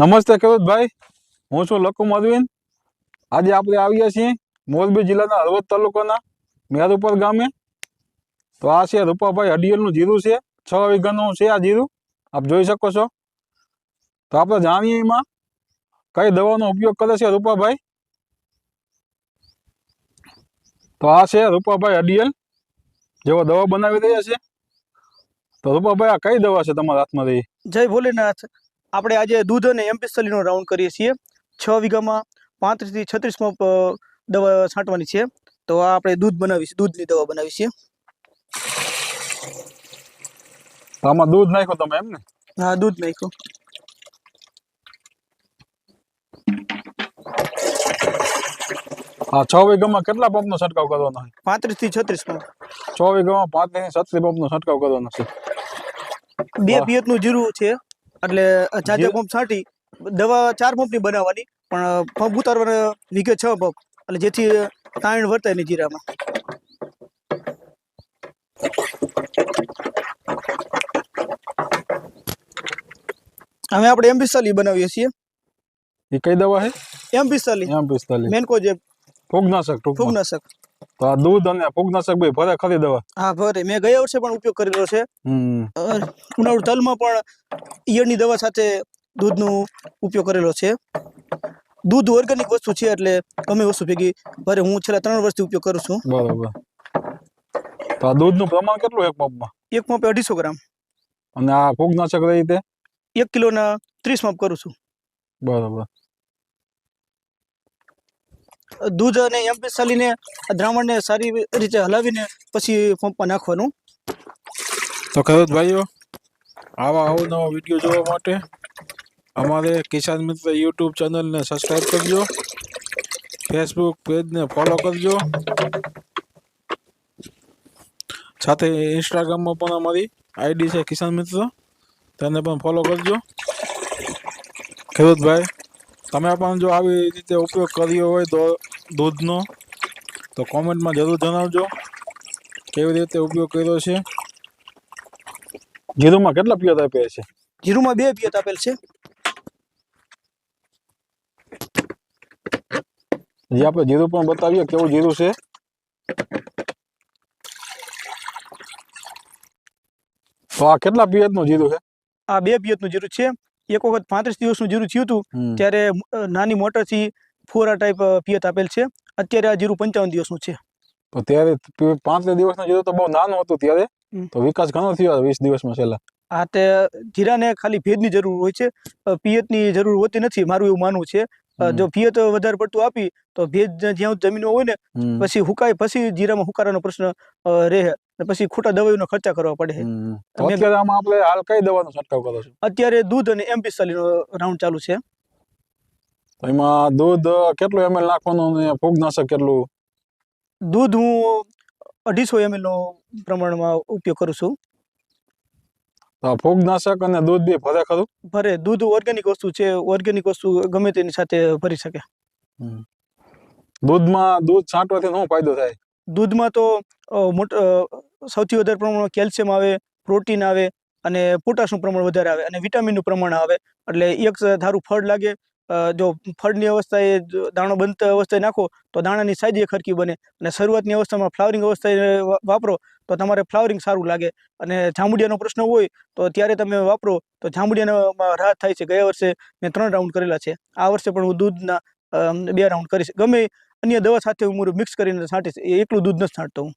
નમસ્તે ખેડૂતભાઈ હું છું લકુ મધવિન. આજે આપણે આવ્યા છીએ મોરબી જિલ્લાના હળવદ તાલુકાના મેરુપર ગામે. તો આ છે રૂપાભાઈ હડિયલનું જીરું છે. છ વીઘાનું છે આ જીરું. આપ જોઈ શકો છો. તો આપણે જાણીએ એમાં કઈ દવાનો ઉપયોગ કરે છે રૂપાભાઈ? તો આ છે રૂપાભાઈ હડિયલ જેવો દવા બનાવી રહ્યા છે. તો રૂપાભાઈ, આ કઈ દવા છે તમારા હાથમાં રહી? જય ભોલેનાથ. આપણે આજે દૂધ અને એમ્પિસ્તલીનો રાઉન્ડ કરીએ છીએ. છ વીઘામાં પાંત્રીસથી છત્રીસ મપ દવા છાંટવાની છે. તો આ આપણે દૂધ બનાવી દૂધની દવા બનાવી છીએ. આમાં દૂધ નાખો તમે એમ ને હા દૂધ નાખ્યું. હા છ વીઘામાં કેટલા પંપનો છંટકાવ કરવાનો છે? પાંત્રીસથી છત્રીસ પંપ છ વીઘામાં પાંત્રીસ છત્રીસ પંપનો છંટકાવ કરવાનો છે. બે. પિયતનું જીરું છે. એટલે ચાર પંપ છાંટી દવા ચાર પંપની બનાવવાની પણ પંપ ઉતારવાના વીઘે છ પંપ એટલે જેથી તાણ વર્તાય નહીં જીરામાં હવે આપણે એમ પિસ્તાલી બનાવીએ છીએ. એ કઈ દવા છે? એમ પિસ્તાલી એમ પિસ્તાલી મેનકો જે ફૂગનાશક ફૂગનાશક. તો આ દૂધ અને ફૂગનાશક ભાઈ ભરે ખરી દવા? હા ભરે. મેં ગયા વર્ષે પણ ઉપયોગ કરેલો છે. ઉનાળુ તલમાં પણ ઈયળની દવા સાથે દૂધનો ઉપયોગ કરેલો છે. દૂધ ઓર્ગેનિક વસ્તુ છે એટલે ગમે વસ્તુ ભેગી ભરે. હું છેલ્લા ત્રણ વર્ષથી ઉપયોગ કરું છું. બરોબર. તો આ દૂધનું પ્રમાણ કેટલું એક પંપમાં? એક પંપે અઢીસો ગ્રામ. અને આ ફૂગનાશક રહી તે? એક કિલોના ત્રીસ પંપ કરું છું. બરોબર. દૂધ અને એમ પીસાલીને દ્રાવણને સારી રીતે હલાવીને પછી પંપમાં નાખવાનું. તો ખેડૂત ભાઈઓ, આવા અવનવા વીડિયો જોવા માટે અમારે કિસાન મિત્ર યુટ્યુબ ચેનલને સબસ્ક્રાઈબ કરજો, ફેસબુક પેજને ફોલો કરજો, સાથે ઇન્સ્ટાગ્રામમાં પણ અમારી આઈડી છે કિસાન મિત્ર, તેને પણ ફોલો કરજો. ખેડૂતભાઈ તમે પણ જો આવી રીતે ઉપયોગ કર્યો હોય તો દૂધનો તો કોમેન્ટમાં જરૂર જણાવજો. કેવી રીતે ઉપયોગ કર્યો છે? જીરુમાં કેટલા પિયત આપ્યા છે? જીરુમાં બે પિયત આપેલ છે. જે આપણે જીરું પણ બતાવીએ કેવું જીરું છે? તો આ કેટલા પિયતનું જીરું છે? આ બે પિયતનું જીરું છે. એક વખત પાંત્રીસ દિવસનું જીરું થયું હતું ત્યારે નાની મોટરથી ફુવારા ટાઈપ પિયત આપેલ છે. અત્યારે આ જીરું પંચાવન દિવસનું છે. તો ત્યારે પાંચ દિવસનું જીરું તો બહુ નાનું હતું ત્યારે તો વિકાસ ઘણો થયો વીસ દિવસમાં છેલ્લા. આ તે જીરાને ખાલી ભેજની જરૂર હોય છે પિયતની જરૂર હોતી નથી મારું એવું માનવું છે. જો પિયત વધારે પડતું આપી તો ભેજ જ્યાં જમીન હોય ને પછી હુકાય પછી જીરામાં હુકારાનો પ્રશ્ન રહે. પછી ખોટા દવાઈનો ખર્ચા કરવા પડે. અત્યારે આમાં આપણે હાલ કઈ દવાનો છંટકાવ કરો છો? અત્યારે દૂધ અને એમ પિસ્તાલીસનો રાઉન્ડ ચાલુ છે. તો એમાં દૂધ કેટલું એમએલ નાખવાનું અને ફૂગનાશક કેટલું? દૂધ હું અઢીસો નો પ્રમાણમાં ઉપયોગ કરું છું. તો ફૂગનાશક અને દૂધ બે ભરે ખરું? ભરે દૂધ ઓર્ગેનિક વસ્તુ છે ઓર્ગેનિક વસ્તુ ગમે તેની સાથે ભરી શકે. દૂધમાં દૂધ છાંટવાથી શું ફાયદો થાય? દૂધમાં તો સૌથી વધારે પ્રમાણમાં કેલ્શિયમ આવે પ્રોટીન આવે અને પોટાશનું પ્રમાણ વધારે આવે અને વિટામિનનું પ્રમાણ આવે. એટલે એક ધારું ફળ લાગે જો ફળની અવસ્થાએ એ દાણો બનતા અવસ્થાએ નાખો, તો દાણાની સાઈઝ એ ખરકી બને. અને શરૂઆતની અવસ્થામાં ફ્લાવરિંગ અવસ્થાએ વાપરો, તો તમારે ફ્લાવરિંગ સારું લાગે. અને જાંબુડિયાનો પ્રશ્ન હોય, તો ત્યારે તમે વાપરો, તો જાંબુડિયામાં રાહત થાય છે. ગયા વર્ષે મેં ત્રણ રાઉન્ડ કરેલા છે. આ વર્ષે પણ હું દૂધના બે રાઉન્ડ કરીશ. ગમે અન્ય દવા સાથે હું મિક્સ કરીને છાંટીશ એટલું દૂધ નથી છાંટતો હું.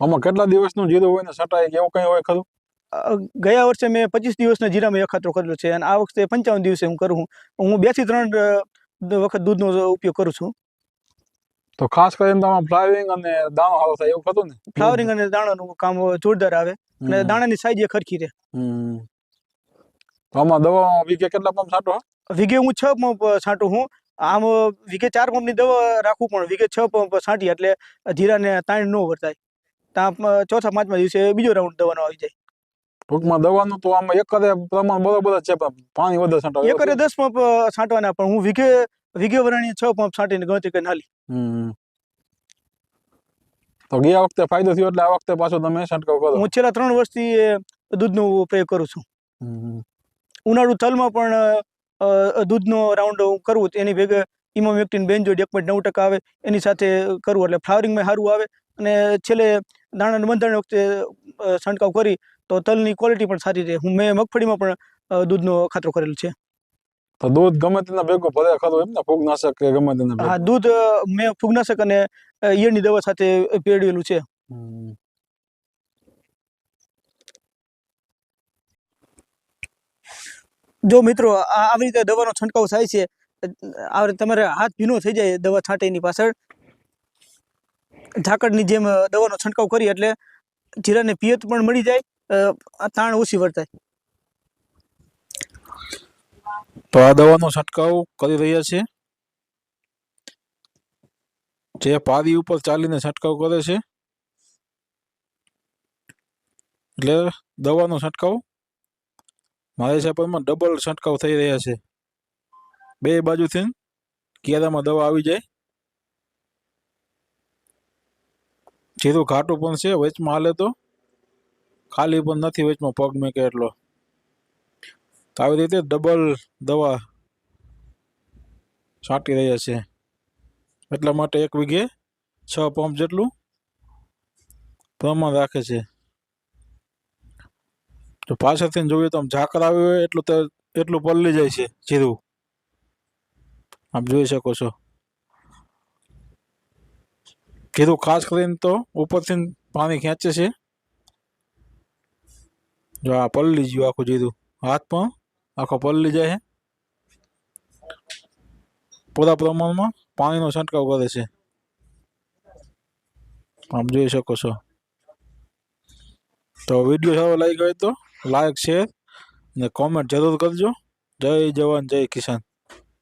આમાં કેટલા દિવસનું જીરું હોય ને છટાય એવું કંઈ હોય ખરું? ગયા વર્ષે મેં પચીસ દિવસના જીરામાં અખાતરો કરેલો છે અને આ વખતે પંચાવન દિવસે હું કરું હું બેથી ત્રણ વખત દૂધનો ઉપયોગ કરું છું. તો ખાસ કરીને તમારે ફ્લાવરિંગ અને દાણો સારો થાય એવું હતું ને? ફ્લાવરિંગ અને દાણાનું કામ જોરદાર આવે અને. દાણાની સાઈઝ એ ખરખી રહે. આમાં દવા વીઘે કેટલા પંપ છાંટો વીઘે હું છ પંપ છાંટું હું આમ વીઘે ચાર પંપની દવા રાખું પણ વીઘે છ પંપ છાંટી એટલે જીરાને તાણ ન વર્તાય. ત્યાં ચોથા પાંચમા દિવસે બીજો રાઉન્ડ દવાનો આવી જાય. ટૂંકમાં દવાનું તો આમાં એક કરે પ્રમાણ બરોબર છે પણ પાણી વધારે છાંટો એકરે દસ પંપ છાંટવાના પણ હું વીઘે વીઘે વરણી છ પંપ છાંટીને ગણતરી કરીને હાલી. તો ગયા વખતે ફાયદો થયો એટલે આ વખતે પાછો તમે છંટકાવ કરો. હું છેલ્લા ત્રણ વર્ષથી દૂધનો પ્રયોગ કરું છું. ઉનાળુ તલમાં પણ દૂધનો રાઉન્ડ કરવું કરું એની ભેગે ઇમોમેક્ટિન બેન્જોઇડ એક પોઈન્ટ નવ ટકા આવે એની સાથે કરવું એટલે ફ્લાવરિંગમાં સારું આવે. અને છેલ્લે દાણાના બંધારણ વખતે છંટકાવ કરી તો તલની ક્વોલિટી પણ સારી રહે. હું મેં મગફળીમાં પણ દૂધનો ખાતરો કરેલો છે. તો દૂધ ગમે તેના ભેગું ભલે ખરું એમ ને ફૂગનાશક કે ગમે તેના હા દૂધ મેં ફૂગનાશક અને ઈયળની દવા સાથે પેળવેલું છે. જો મિત્રો આ આવી રીતે દવાનો છંટકાવ થાય છે આ રીતે તમારે હાથ ભીનો થઈ જાય દવા છાંટેની પાછળ. ઝાકળની જેમ દવાનો છંટકાવ કરી એટલે જીરાને પિયત પણ મળી જાય. તાણ ઓછી વર્તાય. તો આ દવાનો છંટકાવ કરી રહ્યા છે. જે પારી ઉપર ચાલીને છંટકાવ કરે છે. એટલે દવાનો છંટકાવ મારા હિસાબમાં ડબલ છંટકાવ થઈ રહ્યા છે. બે બાજુથી કેરામાં દવા આવી જાય. જીરું ઘાટું પણ છે, વચમાં હાલે તો. ખાલી પણ નથી વચમાં પગ મેકે એટલો. તો આવી રીતે ડબલ દવા છાંટી રહ્યા છે. એટલા માટે એક વીઘે છ પંપ જેટલું પ્રમાણ રાખે છે. તો પાછળથી જોઈએ તો આમ ઝાકર આવી હોય એટલું એટલું પલળી જાય છે જીરું. આપ જોઈ શકો છો. જીરું ખાસ કરીને તો ઉપરથી પાણી ખેંચે છે. જો આ પલળી ગયું આખું જીધું. પણ આખો પલળી જાય છે પૂરા પ્રમાણમાં પાણીનો છંટકાવ કરે છે. આમ જોઈ શકો છો. તો વીડિયો સારો લાગ્યો હોય તો લાઈક શેર અને કોમેન્ટ જરૂર કરજો. જય જવાન, જય કિસાન.